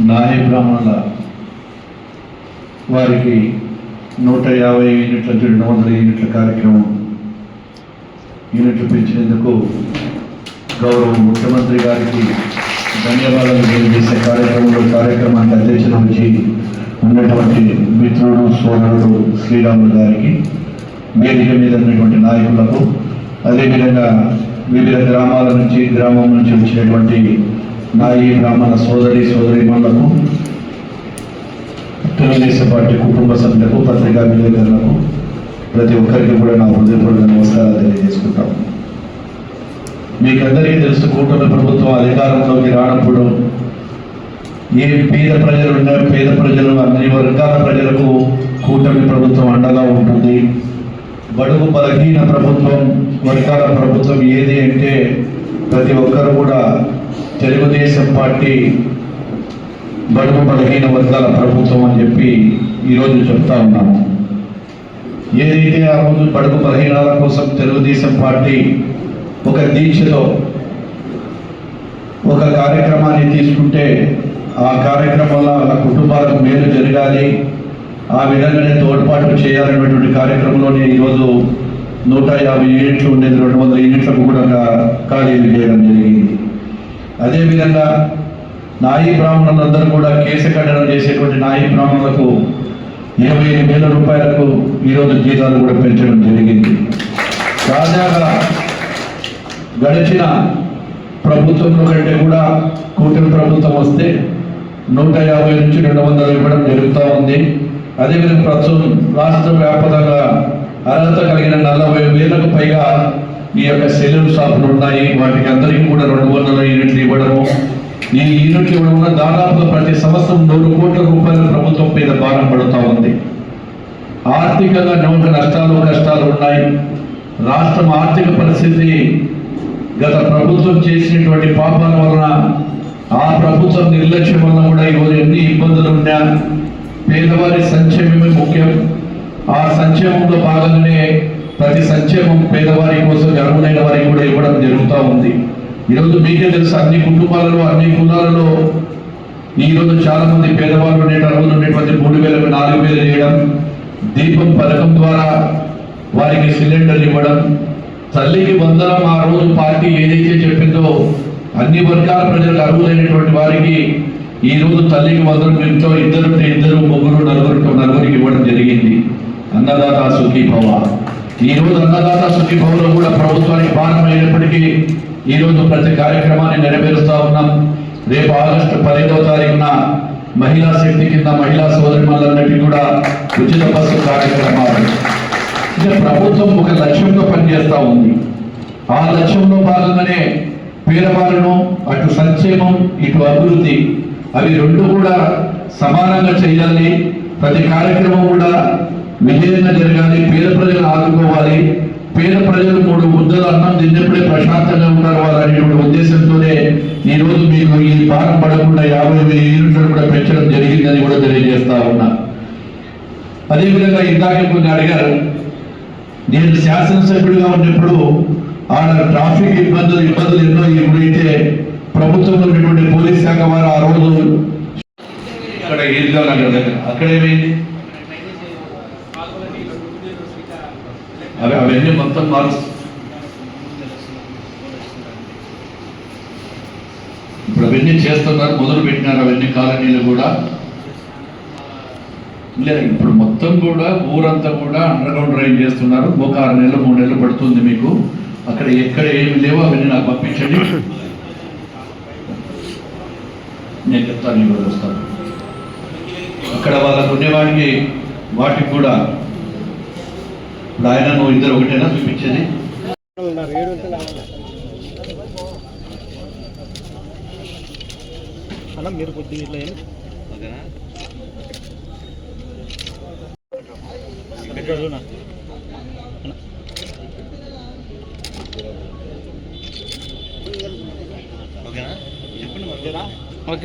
నాయ బ్రాహ్మణుల వారికి నూట యాభై యూనిట్ల రెండు వందల యూనిట్ల కార్యక్రమం యూనిట్లు పెంచినందుకు గౌరవ ముఖ్యమంత్రి గారికి ధన్యవాదాలు తెలియజేసే కార్యక్రమంలో కార్యక్రమానికి అధ్యక్షత వచ్చి ఉన్నటువంటి మిత్రుడు సోదరుడు శ్రీరాములు గారికి వేదిక మీద ఉన్నటువంటి నాయకులకు అదేవిధంగా వివిధ గ్రామాల నుంచి గ్రామం నుంచి వచ్చినటువంటి నా ఈ బ్రాహ్మణ సోదరి సోదరిమణులకు తెలుగుదేశం పార్టీ కుటుంబ సభ్యులకు పత్రికా విలేకరులకు ప్రతి ఒక్కరికి కూడా నా హృదయపూర్వక నమస్కారాలు తెలియజేసుకుంటాం. మీకందరికీ తెలుసు కూటమి ప్రభుత్వం అధికారంలోకి రానప్పుడు ఏ పేద ప్రజలు ఉన్నా పేద ప్రజలు అన్ని వర్గాల ప్రజలకు కూటమి ప్రభుత్వం అండగా ఉంటుంది. బడుగు బలహీన ప్రభుత్వం వర్గాల ప్రభుత్వం ఏది అంటే ప్రతి ఒక్కరు కూడా తెలుగుదేశం పార్టీ బడుగు బలహీన వర్గాల ప్రభుత్వం అని చెప్పి ఈరోజు చెప్తా ఉన్నాము. ఏదైతే ఆ రోజు బడుగు బలహీనాల కోసం తెలుగుదేశం పార్టీ ఒక దీక్షతో ఒక కార్యక్రమాన్ని తీసుకుంటే ఆ కార్యక్రమంలో వాళ్ళ కుటుంబాలకు మేలు జరగాలి ఆ విధంగానే తోడ్పాటు చేయాలనేటువంటి కార్యక్రమంలోనే ఈరోజు నూట యాభై యూనిట్లు ఉండేది. రెండు వందల యూనిట్లకు కూడా ఖాళీలు చేయడం జరిగింది. అదేవిధంగా నాయి బ్రాహ్మణులందరూ కూడా కేసు ఖండనం చేసేటువంటి నాయి బ్రాహ్మణులకు ఇరవై ఐదు వేల రూపాయలకు ఈరోజు జీతాలు కూడా పెంచడం జరిగింది. తాజాగా గడిచిన ప్రభుత్వంలో కంటే కూడా కూటమి ప్రభుత్వం వస్తే నూట యాభై నుంచి రెండు వందలు ఇవ్వడం జరుగుతూ ఉంది. అదేవిధంగా ప్రస్తుతం రాష్ట్ర వ్యాప్తంగా అర్హత కలిగిన నలభై వేలకు పైగా ఈ యొక్క సెలూన్ షాపులు ఉన్నాయి వాటికి అందరికీ కూడా రెండు వందల యూనిట్లు ఇవ్వడము. ఈ యూనిట్లు ఇవ్వడం వల్ల దాదాపుగా ప్రతి సంవత్సరం నూరు కోట్ల రూపాయల ప్రభుత్వం మీద భారం పడుతూ ఉంది. ఆర్థికంగా నూట నష్టాలు కష్టాలు ఉన్నాయి. రాష్ట్రం ఆర్థిక పరిస్థితి గత ప్రభుత్వం చేసినటువంటి పాపాల వలన ఆ ప్రభుత్వం నిర్లక్ష్యం వలన కూడా ఈరోజు ఎన్ని ఇబ్బందులు ఉన్నా పేదవారి సంక్షేమమే ముఖ్యం. ఆ సంక్షేమంలో భాగంగానే ప్రతి సంక్షేమం పేదవారి కోసం అర్హులైన వారికి కూడా ఇవ్వడం జరుగుతూ ఉంది. ఈరోజు మీకే తెలుసు అన్ని కుటుంబాలలో అన్ని కులాలలో ఈ రోజు చాలా మంది పేదవాళ్ళు ఉండే అర్హులు ఉండేటువంటి మూడు వేలకు నాలుగు వేలు చేయడం దీపం పథకం ద్వారా వారికి సిలిండర్ ఇవ్వడం తల్లికి వందనం ఆ రోజు పార్టీ ఏదైతే చెప్పిందో అన్ని వర్గాల ప్రజలకు అర్హులైనటువంటి వారికి ఈ రోజు తల్లికి వందనం ఇంట్లో ఇద్దరు ఇద్దరు ముగ్గురు నలుగురు నలుగురికి ఇవ్వడం జరిగింది. అన్నదాత సుఖీభవ. ఈ రోజు అన్నదాత సుఖీ కూడా ప్రభుత్వానికి భారం అయినప్పటికీ ఈ రోజు ప్రతి కార్యక్రమాన్ని నెరవేరుస్తా ఉన్నాం. రేపు ఆగస్టు పదిహేదవ తారీఖున మహిళా శక్తి కింద మహిళా సోదరిమణులన్నిటికీ కూడా ఉచిత బస్సు కార్యక్రమాలు. అంటే ప్రభుత్వం ఒక లక్ష్యంతో పనిచేస్తూ ఉంది. ఆ లక్ష్యంలో భాగంగానే పేదవాళ్ళను అటు సంక్షేమం ఇటు అభివృద్ధి అవి రెండు కూడా సమానంగా చేయాలి. ప్రతి కార్యక్రమం కూడా విజయంగా జరగాలి పేద ప్రజలు ఆదుకోవాలి. పేద ప్రజలు మూడు ముద్దలు అన్నం తిన్నప్పుడే ప్రశాంతంగా ఉంటారు వాళ్ళు అనేటువంటి ఉద్దేశంతోనే ఈ రోజు మీకు ఈ భారం పడకుండా యాభై వేల యూనిట్లు కూడా పెంచడం జరిగిందని కూడా తెలియజేస్తా ఉన్నా. అదేవిధంగా ఇందాక కొన్ని అడిగారు నేను శాసనసభ్యుడిగా ఉన్నప్పుడు ఆడ ట్రాఫిక్ ఇబ్బందులు ఇబ్బందులు ఎన్నో ఎప్పుడైతే ప్రభుత్వంలో ఉన్నటువంటి పోలీస్ శాఖ వారు ఆ రోజు అక్కడ ఏం నగర్ అక్కడ ఏమైంది? అవి అవన్నీ మొత్తం మార్క్స్ ఇప్పుడు అవన్నీ చేస్తున్నారు మొదలు పెట్టినారు అవన్నీ కాలనీలు కూడా. లేదు ఇప్పుడు మొత్తం కూడా ఊరంతా కూడా అండర్గ్రౌండ్ డ్రైన్ చేస్తున్నారు. ఒక ఆరు నెలలు మూడు నెలలు పడుతుంది మీకు. అక్కడ ఎక్కడ ఏమి లేవో అవన్నీ నాకు పంపించండి. నేను చెప్తాను వస్తాను. అక్కడ వాళ్ళకు ఉండేవాడికి వాటికి కూడా ఇప్పుడు నువ్వు ఇద్దరు ఒకటేనా? చూపించేది మీరు కొద్దిగా ఇట్లా ఓకేనా? చెప్పండి ఓకే.